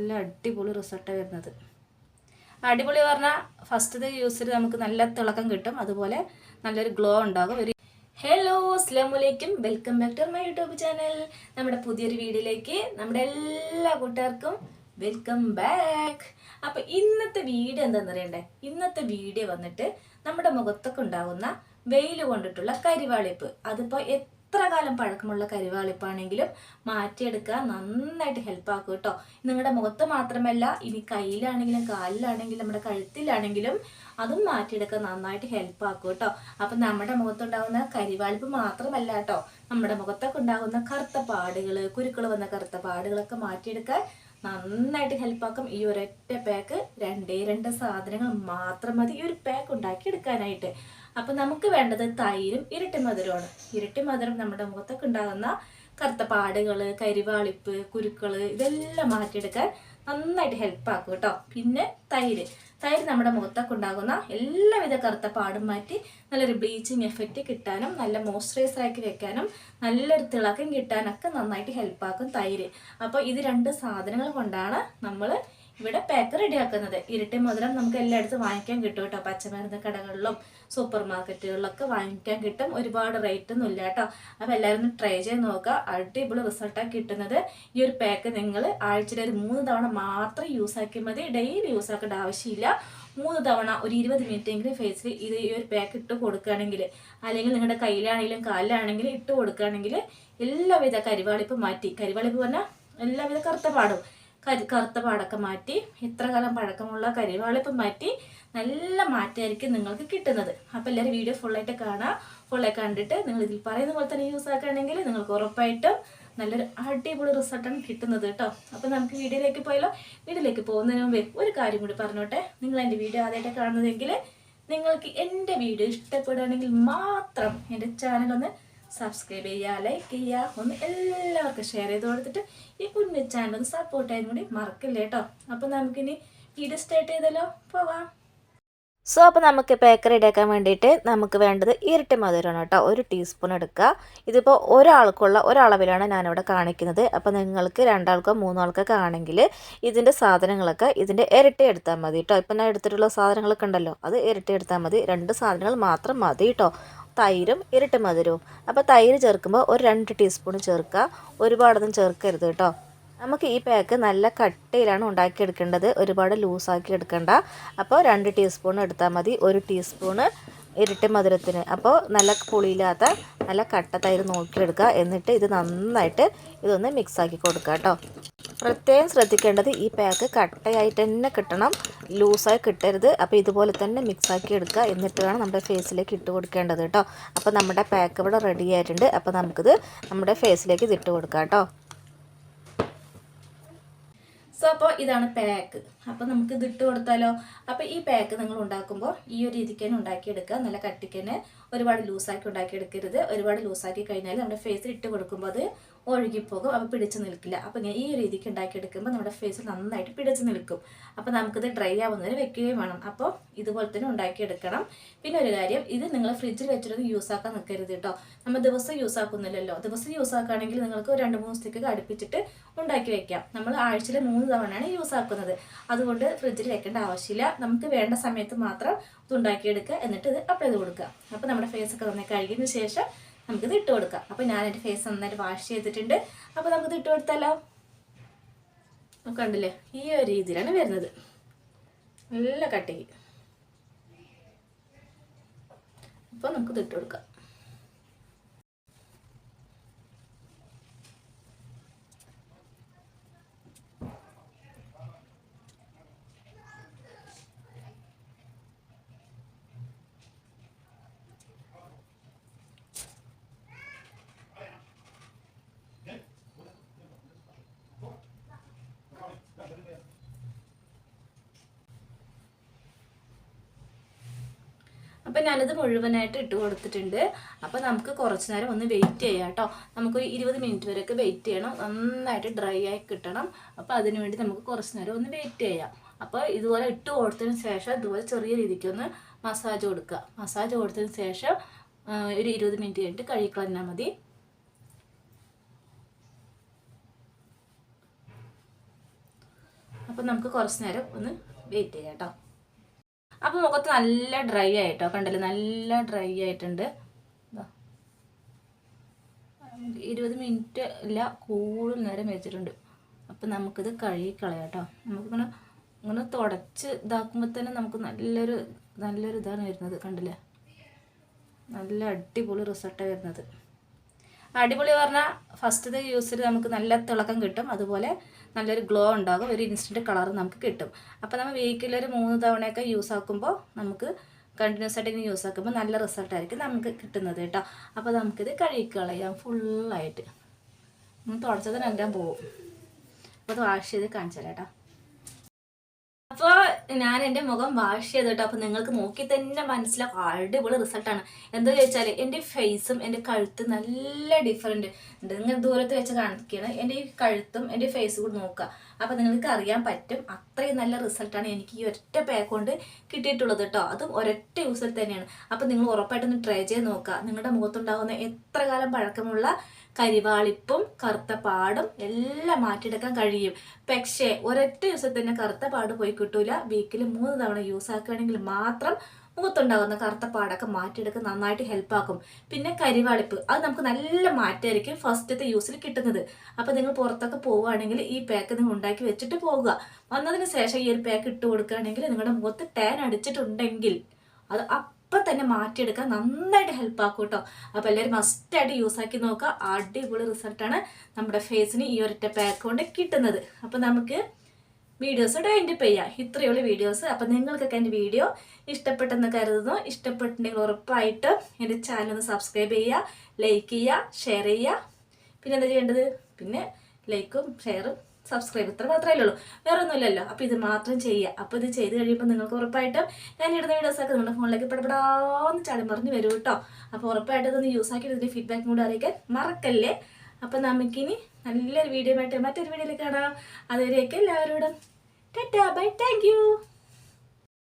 നല്ല അടിപൊളി റിസൾട്ടാണ് വരുന്നത്. അടിപൊളി പറഞ്ഞാൽ ഫസ്റ്റത്തെ യൂസിൽ നമുക്ക് നല്ല തിളക്കം കിട്ടും. അതുപോലെ നല്ലൊരു ഗ്ലോ ഉണ്ടാകും. ഒരു ഹലോ അസ്ലാം വലൈക്കും welcome back to my YouTube channel നമ്മുടെ പുതിയൊരു വീഡിയോയിലേക്ക് നമ്മുടെ എല്ലാ കൂട്ടുകാർക്കും വെൽക്കം ബാക്ക് അപ്പോൾ ഇന്നത്തെ വീഡിയോ എന്താണെന്ന് അറിയണ്ടേ? ഇന്നത്തെ വീഡിയോ വന്നിട്ട് നമ്മുടെ മുഖത്തൊക്കെ ഉണ്ടാകുന്ന വെയിൽ കൊണ്ടിട്ടുള്ള കരിവാളിപ്പ്. അതിപ്പോൾ എത്ര കാലം പഴക്കമുള്ള കരിവാളിപ്പാണെങ്കിലും മാറ്റിയെടുക്കാൻ നന്നായിട്ട് ഹെൽപ്പ് ആക്കും കേട്ടോ. നിങ്ങളുടെ മുഖത്ത് മാത്രമല്ല ഇനി കയ്യിലാണെങ്കിലും കാലിലാണെങ്കിലും നമ്മുടെ കഴുത്തിലാണെങ്കിലും അതും മാറ്റിയെടുക്കാൻ നന്നായിട്ട് ഹെൽപ്പ് ആക്കും കേട്ടോ. അപ്പം നമ്മുടെ മുഖത്തുണ്ടാകുന്ന കരിവാളിപ്പ് മാത്രമല്ല കേട്ടോ നമ്മുടെ മുഖത്തൊക്കെ ഉണ്ടാകുന്ന കറുത്ത പാടുകൾ കുരുക്കൾ വന്ന കറുത്ത പാടുകളൊക്കെ മാറ്റിയെടുക്കാൻ നന്നായിട്ട് ഹെൽപ്പാക്കും ഈ ഒരൊറ്റ പാക്ക് രണ്ടേ രണ്ട് സാധനങ്ങൾ മാത്രം മതി. ഈ ഒരു പാക്ക് ഉണ്ടാക്കി എടുക്കാനായിട്ട് അപ്പം നമുക്ക് വേണ്ടത് തൈരും ഇരട്ടി മധുരമാണ്. ഇരട്ടി മധുരം നമ്മുടെ മുഖത്തൊക്കെ ഉണ്ടാകുന്ന കറുത്ത പാടുകൾ കരിവാളിപ്പ് കുരുക്കൾ ഇതെല്ലാം മാറ്റിയെടുക്കാൻ നന്നായിട്ട് ഹെൽപ്പാക്കും കേട്ടോ. പിന്നെ തൈര്. തൈര് നമ്മുടെ മുഖത്തൊക്കെ ഉണ്ടാകുന്ന എല്ലാവിധ കറുത്ത പാടും മാറ്റി നല്ലൊരു ബ്ലീച്ചിങ് എഫക്റ്റ് കിട്ടാനും നല്ല മോയ്സ്ചറൈസർ ആക്കി വെക്കാനും നല്ലൊരു തിളക്കം കിട്ടാനൊക്കെ നന്നായിട്ട് ഹെൽപ്പാക്കും തൈര്. അപ്പോൾ ഇത് രണ്ട് സാധനങ്ങൾ കൊണ്ടാണ് നമ്മൾ ഇവിടെ പാക്ക് റെഡിയാക്കുന്നത് ഇരട്ടി മധുരം നമുക്ക് എല്ലായിടത്തും വാങ്ങിക്കാൻ കിട്ടും കേട്ടോ. പച്ചമരുന്ന് കടകളിലും സൂപ്പർ മാർക്കറ്റുകളിലൊക്കെ വാങ്ങിക്കാൻ കിട്ടും. ഒരുപാട് റേറ്റ് ഒന്നും ഇല്ല കേട്ടോ. അപ്പോൾ എല്ലാവരും ട്രൈ ചെയ്ത് നോക്കുക. അടിപൊളി റിസൾട്ടാണ് കിട്ടുന്നത്. ഈ ഒരു പാക്ക് നിങ്ങൾ ആഴ്ചയിൽ ഒരു മൂന്ന് തവണ മാത്രം യൂസ് ആക്കിയാൽ മതി. ഡെയിലി യൂസ് ആക്കേണ്ട ആവശ്യമില്ല. മൂന്ന് തവണ ഒരു ഇരുപത് മിനിറ്റ് എങ്കിലും ഫേസിൽ ഇത് ഈ ഒരു പാക്ക് ഇട്ട് കൊടുക്കുകയാണെങ്കിൽ അല്ലെങ്കിൽ നിങ്ങളുടെ കയ്യിലാണെങ്കിലും കാലിലാണെങ്കിലും ഇട്ട് കൊടുക്കുകയാണെങ്കിൽ എല്ലാവിധ കരിവാളിപ്പ് മാറ്റി. കരിവാളിപ്പ് പറഞ്ഞാൽ എല്ലാവിധ കറുത്ത പാടും. കരി കറുത്ത പാടൊക്കെ മാറ്റി ഇത്ര കാലം പഴക്കമുള്ള കരിവാളിപ്പം മാറ്റി നല്ല മാറ്റമായിരിക്കും നിങ്ങൾക്ക് കിട്ടുന്നത്. അപ്പോൾ എല്ലാവരും വീഡിയോ ഫുള്ളായിട്ട് കാണാം. ഫുള്ളായി കണ്ടിട്ട് നിങ്ങൾ ഇതിൽ പറയുന്ന പോലെ തന്നെ യൂസ് ആക്കുകയാണെങ്കിൽ നിങ്ങൾക്ക് ഉറപ്പായിട്ടും നല്ലൊരു അടിപൊളി റിസൾട്ടാണ് കിട്ടുന്നത് കേട്ടോ. അപ്പോൾ നമുക്ക് വീഡിയോയിലേക്ക് പോയാലോ? വീഡിയോയിലേക്ക് പോകുന്നതിന് മുമ്പേ ഒരു കാര്യം കൂടി പറഞ്ഞോട്ടെ. നിങ്ങൾ എന്റെ വീഡിയോ ആദ്യമായിട്ട് കാണുന്നതെങ്കിൽ നിങ്ങൾക്ക് എന്റെ വീഡിയോ ഇഷ്ടപ്പെടുകയാണെങ്കിൽ മാത്രം എന്റെ ചാനലൊന്ന് സബ്സ്ക്രൈബ് ചെയ്യുക ലൈക്ക് ചെയ്യുക ഒന്ന് എല്ലാവർക്കും ഷെയർ ചെയ്ത് കൊടുത്തിട്ട് ഈ കുഞ്ഞു ചാനൽ സപ്പോർട്ട് ചെയ്യാൻ കൂടി മറക്കില്ല കേട്ടോ അപ്പോൾ നമുക്കിനി വീഡിയോ സ്റ്റാർട്ട് ചെയ്തല്ലോ പോവാം. സോ അപ്പോൾ നമുക്ക് പേക്ക് റെഡിയാക്കാൻ വേണ്ടിയിട്ട് നമുക്ക് വേണ്ടത് ഇരട്ടി മധുരമാണ് കേട്ടോ ഒരു ടീസ്പൂൺ എടുക്കുക. ഇതിപ്പോൾ ഒരാൾക്കുള്ള ഒരളവിലാണ് ഞാനിവിടെ കാണിക്കുന്നത്. അപ്പോൾ നിങ്ങൾക്ക് രണ്ടാൾക്കോ മൂന്നാൾക്കൊക്കെ ആണെങ്കിൽ ഇതിന്റെ സാധനങ്ങളൊക്കെ ഇതിന്റെ ഇരട്ടി എടുത്താൽ മതി കേട്ടോ ഇപ്പം ഞാൻ എടുത്തിട്ടുള്ള സാധനങ്ങളൊക്കെ ഉണ്ടല്ലോ അത് ഇരട്ടി എടുത്താൽ മതി. രണ്ട് സാധനങ്ങൾ മാത്രം മതി കേട്ടോ തൈരും ഇരട്ടി മധുരവും. അപ്പോൾ തൈര് ചേർക്കുമ്പോൾ ഒരു രണ്ട് ടീസ്പൂൺ ചേർക്കുക. ഒരുപാടൊന്നും ചേർക്കരുത് കേട്ടോ. നമുക്ക് ഈ പാക്ക് നല്ല കട്ടയിലാണ് ഉണ്ടാക്കിയെടുക്കേണ്ടത്. ഒരുപാട് ലൂസാക്കി എടുക്കേണ്ട. അപ്പോൾ രണ്ട് ടീസ്പൂൺ എടുത്താൽ മതി. ഒരു ടീസ്പൂണ് ഇരട്ടി മധുരത്തിന്. അപ്പോൾ നല്ല പുളിയില്ലാത്ത നല്ല കട്ട തൈര് നോക്കിയെടുക്കുക. എന്നിട്ട് ഇത് നന്നായിട്ട് ഇതൊന്ന് മിക്സാക്കി കൊടുക്കുക കേട്ടോ. പ്രത്യേകം ശ്രദ്ധിക്കേണ്ടത് ഈ പാക്ക് കട്ടയായിട്ട് തന്നെ കിട്ടണം. ലൂസായി കിട്ടരുത്. അപ്പോൾ ഇതുപോലെ തന്നെ മിക്സാക്കി എടുക്കുക. എന്നിട്ട് വേണം നമ്മുടെ ഫേസിലേക്ക് ഇട്ട് കൊടുക്കേണ്ടത് കേട്ടോ. അപ്പോൾ നമ്മുടെ പാക്ക് ഇവിടെ റെഡി ആയിട്ടുണ്ട്. അപ്പോൾ നമുക്കിത് നമ്മുടെ ഫേസിലേക്ക് ഇത് ഇട്ട് കൊടുക്കാം കേട്ടോ. സോ അപ്പോൾ ഇതാണ് പാക്ക് അപ്പോൾ നമുക്ക് ഇത് ഇട്ട് കൊടുത്താലോ? അപ്പോൾ ഈ പാക്ക് നിങ്ങൾ ഉണ്ടാക്കുമ്പോൾ ഈ ഒരു രീതിക്ക് തന്നെ ഉണ്ടാക്കിയെടുക്കുക. നല്ല കട്ടിക്ക് തന്നെ ഒരുപാട് ലൂസാക്കി ഉണ്ടാക്കിയെടുക്കരുത്. ഒരുപാട് ലൂസാക്കി കഴിഞ്ഞാൽ നമ്മുടെ ഫേസിൽ ഇട്ട് കൊടുക്കുമ്പോൾ അത് ഒഴുകിപ്പോകും. അപ്പോൾ പിടിച്ച് നിൽക്കില്ല. അപ്പോൾ ഇങ്ങനെ ഈ രീതിക്ക് ഉണ്ടാക്കിയെടുക്കുമ്പോൾ നമ്മുടെ ഫേസിൽ നന്നായിട്ട് പിടിച്ച് നിൽക്കും. അപ്പോൾ നമുക്കിത് ഡ്രൈ ആവുന്നതിന് വെക്കുകയും വേണം. അപ്പോൾ ഇതുപോലെ തന്നെ ഉണ്ടാക്കിയെടുക്കണം. പിന്നെ ഒരു കാര്യം ഇത് നിങ്ങൾ ഫ്രിഡ്ജിൽ വെച്ചിട്ട് യൂസ് ആക്കാൻ നിൽക്കരുത് കേട്ടോ. നമ്മൾ ദിവസം യൂസ് ആക്കുന്നില്ലല്ലോ. ദിവസം യൂസ് ആക്കുകയാണെങ്കിൽ നിങ്ങൾക്ക് രണ്ട് മൂന്ന് ദിവസത്തേക്ക് അടുപ്പിച്ചിട്ട് ഉണ്ടാക്കി വെക്കാം. നമ്മൾ ആഴ്ചയിൽ മൂന്ന് തവണയാണ് യൂസ് ആക്കുന്നത്. അതുകൊണ്ട് ഫ്രിഡ്ജിൽ വെക്കേണ്ട ആവശ്യമില്ല. നമുക്ക് വേണ്ട സമയത്ത് മാത്രം ഇത് ഉണ്ടാക്കിയെടുക്കുക. എന്നിട്ട് ഇത് അപ്ലൈ ചെയ്ത് കൊടുക്കുക. അപ്പോൾ നമ്മുടെ ഫേസ് ഒക്കെ നന്നായി കഴുകിയതിന് ശേഷം നമുക്കിത് ഇട്ട് കൊടുക്കാം. അപ്പോൾ ഞാൻ എന്റെ ഫേസ് നന്നായിട്ട് വാഷ് ചെയ്തിട്ടുണ്ട്. അപ്പോൾ നമുക്കിത് ഇട്ട് കൊടുത്താലോ? കണ്ടില്ലേ? ഈ ഒരു രീതിയിലാണ് വരുന്നത്. നല്ല കട്ടയ്ക്ക് അപ്പോൾ നമുക്കിത് ഇട്ട് കൊടുക്കാം. അപ്പം ഞാനത് മുഴുവനായിട്ട് ഇട്ട് കൊടുത്തിട്ടുണ്ട്. അപ്പോൾ നമുക്ക് കുറച്ച് നേരം ഒന്ന് വെയിറ്റ് ചെയ്യാം കേട്ടോ. നമുക്കൊരു ഇരുപത് മിനിറ്റ് വരെയൊക്കെ വെയിറ്റ് ചെയ്യണം. നന്നായിട്ട് ഡ്രൈ ആയി കിട്ടണം. അപ്പോൾ അതിനുവേണ്ടി നമുക്ക് കുറച്ച് നേരം ഒന്ന് വെയിറ്റ് ചെയ്യാം. അപ്പോൾ ഇതുപോലെ ഇട്ട് കൊടുത്തതിന് ശേഷം ഇതുപോലെ ചെറിയ രീതിക്കൊന്ന് മസാജ് കൊടുക്കുക. മസാജ് കൊടുത്തതിന് ശേഷം ഒരു ഇരുപത് മിനിറ്റ് കഴിഞ്ഞിട്ട് കഴുകിക്കളഞ്ഞാൽ മതി. അപ്പോൾ നമുക്ക് കുറച്ച് നേരം ഒന്ന് വെയിറ്റ് ചെയ്യാം കേട്ടോ. അപ്പോൾ മുഖത്ത് നല്ല ഡ്രൈ ആയിട്ടോ? കണ്ടല്ലേ? നല്ല ഡ്രൈ ആയിട്ടുണ്ട്. ഇരുപത് മിനിറ്റ് അല്ല കൂടുതൽ നേരം വെച്ചിട്ടുണ്ട്. അപ്പം നമുക്കിത് കഴുകി കളയാം നമുക്കിങ്ങനെ ഇങ്ങനെ തുടച്ച് ഇതാക്കുമ്പോൾ തന്നെ നമുക്ക് നല്ലൊരു നല്ലൊരു ഇതാണ് വരുന്നത്. കണ്ടില്ലേ? നല്ല അടിപൊളി റിസൾട്ടാണ് വരുന്നത്. അടിപൊളി പറഞ്ഞാൽ ഫസ്റ്റത്തെ യൂസിൽ നമുക്ക് നല്ല തിളക്കം കിട്ടും. അതുപോലെ നല്ലൊരു ഗ്ലോ ഉണ്ടാകും. ഒരു ഇൻസ്റ്റന്റ് കളർ നമുക്ക് കിട്ടും. അപ്പോൾ നമ്മൾ വീക്കിൽ ഒരു മൂന്ന് തവണയൊക്കെ യൂസ് ആക്കുമ്പോൾ നമുക്ക് കണ്ടിന്യൂസ് ആയിട്ട് ഇങ്ങനെ യൂസ് ആക്കുമ്പോൾ നല്ല റിസൾട്ടായിരിക്കും നമുക്ക് കിട്ടുന്നത് കേട്ടോ. അപ്പോൾ നമുക്കിത് കഴുകിക്കളയാം ഫുള്ളായിട്ട് തുടച്ചത് എല്ലാം പോവും. അപ്പോൾ അത് വാഷ് ചെയ്ത് കാണിച്ചാലേട്ടാ ഞാൻ എന്റെ മുഖം വാഷ് ചെയ്ത് കേട്ടോ അപ്പോൾ നിങ്ങൾക്ക് നോക്കി തന്നെ മനസ്സിലാക്കും അടിപൊളി റിസൾട്ടാണ് എന്താ ചോദിച്ചാൽ എന്റെ ഫേസും എന്റെ കഴുത്തും നല്ല ഡിഫറെന്റ് ഉണ്ട് നിങ്ങൾ ദൂരത്ത് വെച്ച് കാണിക്കുകയാണ് എന്റെ ഈ കഴുത്തും എന്റെ ഫേസും കൂടി നോക്കുക. അപ്പോൾ നിങ്ങൾക്ക് അറിയാൻ പറ്റും അത്രയും നല്ല റിസൾട്ടാണ് എനിക്ക് ഈ ഒറ്റ പാക്ക് കൊണ്ട് കിട്ടിയിട്ടുള്ളത് കേട്ടോ അതും ഒരൊറ്റ യൂസിൽ തന്നെയാണ്. അപ്പോൾ നിങ്ങൾ ഉറപ്പായിട്ടൊന്ന് ട്രൈ ചെയ്ത് നോക്കുക. നിങ്ങളുടെ മുഖത്തുണ്ടാകുന്ന എത്ര കാലം പഴക്കമുള്ള കരിവാളിപ്പും കറുത്ത പാടും എല്ലാം മാറ്റിയെടുക്കാൻ കഴിയും. പക്ഷേ ഒരൊറ്റ ദിവസത്തിന് കറുത്ത പാട് പോയി കിട്ടൂല. വീക്കിൽ മൂന്ന് തവണ യൂസ് ആക്കുകയാണെങ്കിൽ മാത്രം മുഖത്തുണ്ടാകുന്ന കറുത്ത പാടൊക്കെ മാറ്റിയെടുക്കാൻ നന്നായിട്ട് ഹെൽപ്പ് ആക്കും. പിന്നെ കരിവാളിപ്പ് അത് നമുക്ക് നല്ല മാറ്റമായിരിക്കും ഫസ്റ്റത്തെ യൂസിൽ കിട്ടുന്നത്. അപ്പോൾ നിങ്ങൾ പുറത്തൊക്കെ പോവുകയാണെങ്കിൽ ഈ പാക്ക് നിങ്ങൾ ഉണ്ടാക്കി വെച്ചിട്ട് പോവുക. വന്നതിന് ശേഷം ഈ ഒരു പാക്ക് ഇട്ട് കൊടുക്കുകയാണെങ്കിൽ നിങ്ങളുടെ മുഖത്ത് ടാൻ അടിച്ചിട്ടുണ്ടെങ്കിൽ അത് അപ്പം തന്നെ മാറ്റിയെടുക്കാൻ നന്നായിട്ട് ഹെൽപ്പ് ആക്കും കേട്ടോ അപ്പോൾ എല്ലാവരും മസ്റ്റായിട്ട് യൂസ് ആക്കി നോക്കുക. അടിപൊളി റിസൾട്ടാണ് നമ്മുടെ ഫേസിന് ഈ ഒരൊറ്റ പാക്ക് കൊണ്ട് കിട്ടുന്നത്. അപ്പോൾ നമുക്ക് വീഡിയോസ് വൈൻഡപ്പ് ചെയ്യാം ഉള്ളൂ വീഡിയോസ് അപ്പം നിങ്ങൾക്കൊക്കെ എന്റെ വീഡിയോ ഇഷ്ടപ്പെട്ടെന്ന് കരുതുന്നു. ഇഷ്ടപ്പെട്ടിട്ടുണ്ടെങ്കിൽ ഉറപ്പായിട്ട് എന്റെ ചാനൽ ഒന്ന് സബ്സ്ക്രൈബ് ചെയ്യുക ലൈക്ക് ചെയ്യുക ഷെയർ ചെയ്യുക. പിന്നെ എന്താ ചെയ്യേണ്ടത്? പിന്നെ ലൈക്കും ഷെയറും സബ്സ്ക്രൈബ് ഇത്ര മാത്രമേ ഉള്ളൂ. വേറെ ഒന്നുമില്ലല്ലോ അപ്പോൾ ഇത് മാത്രം ചെയ്യുക. അപ്പോൾ ഇത് ചെയ്ത് കഴിയുമ്പോൾ നിങ്ങൾക്ക് ഉറപ്പായിട്ടും ഞാൻ ഇടുന്ന വീഡിയോസൊക്കെ നിങ്ങളുടെ ഫോണിലേക്ക് പെടപെടാന്ന് ചാടി മറിഞ്ഞ് വരും കേട്ടോ. അപ്പോൾ ഉറപ്പായിട്ടും ഇതൊന്ന് യൂസ് ആക്കി ഇതിന്റെ ഫീഡ്ബാക്ക് കൂടെ അറിയിക്കാൻ മറക്കല്ലേ? അപ്പോൾ നമുക്കിനി നല്ലൊരു വീഡിയോ ആയിട്ട് മറ്റൊരു വീഡിയോയിൽ കാണാം. അതുവരെയൊക്കെ എല്ലാവരോടും Tata, bye, thank you.